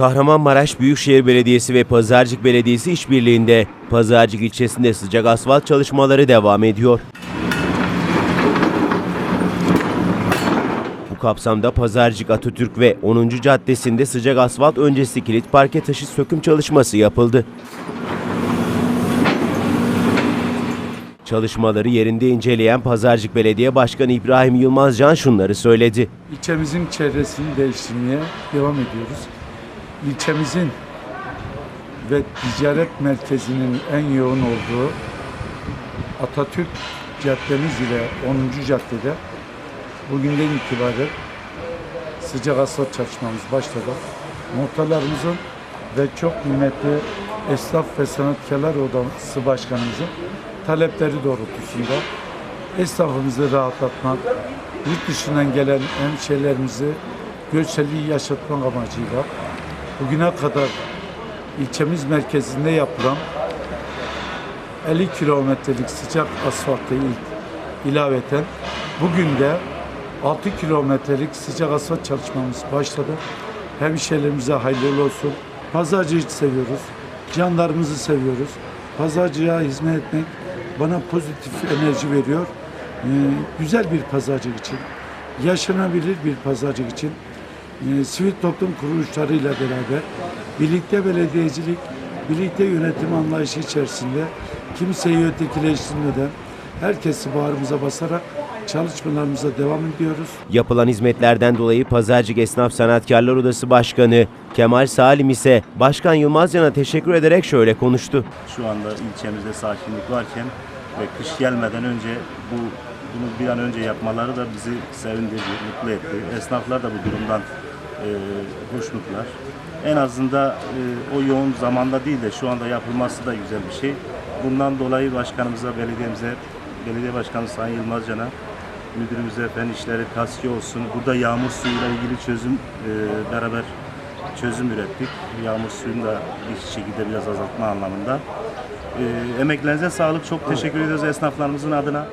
Kahramanmaraş Büyükşehir Belediyesi ve Pazarcık Belediyesi işbirliğinde Pazarcık ilçesinde sıcak asfalt çalışmaları devam ediyor. Bu kapsamda Pazarcık Atatürk ve 10. Caddesi'nde sıcak asfalt öncesi kilit parke taşı söküm çalışması yapıldı. Çalışmaları yerinde inceleyen Pazarcık Belediye Başkanı İbrahim Yılmazcan şunları söyledi. İlçemizin çevresini değiştirmeye devam ediyoruz. İlçemizin ve ticaret merkezinin en yoğun olduğu Atatürk Caddemiz ile 10. Caddede bugünden itibaren sıcak asfalt çalışmamız başladı. Muhtarlarımızın ve çok kıymetli esnaf ve sanatkarlar odası başkanımızın talepleri doğrultusunda esnafımızı rahatlatmak, yurt dışından gelen hemşehrilerimizi görselliği yaşatmak amacıyla bugüne kadar ilçemiz merkezinde yapılan 50 kilometrelik sıcak asfaltı ilk ilaveten bugün de 6 kilometrelik sıcak asfalt çalışmamız başladı. Hemşehrilerimize hayırlı olsun. Pazarcıyı seviyoruz. Canlarımızı seviyoruz. Pazarcıya hizmet etmek bana pozitif enerji veriyor. Ee, güzel bir pazarcılık için, yaşanabilir bir pazarcılık için e, sivil toplum kuruluşlarıyla beraber birlikte belediyecilik, birlikte yönetim anlayışı içerisinde kimseyi ötekileştirmeden herkesi bağrımıza basarak çalışmalarımıza devam ediyoruz. Yapılan hizmetlerden dolayı Pazarcık Esnaf Sanatkarlar Odası Başkanı Kemal Salim ise Başkan Yılmazcan'a teşekkür ederek şöyle konuştu. Şu anda ilçemizde sakinlik varken ve kış gelmeden önce bu bunu bir an önce yapmaları da bizi sevindirdi, mutlu etti. Esnaflar da bu durumdan hoşnutlar. En azından e, o yoğun zamanda değil de şu anda yapılması da güzel bir şey. Bundan dolayı başkanımıza, belediyemize, belediye başkanı Sayın Yılmazcan'a, müdürümüze, fen işleri, kasiye olsun. Burada yağmur suyuyla ilgili çözüm e, beraber çözüm ürettik. Yağmur suyunu da bir şekilde biraz azaltma anlamında. E, emeklerinize sağlık. Çok teşekkür ediyoruz esnaflarımızın adına.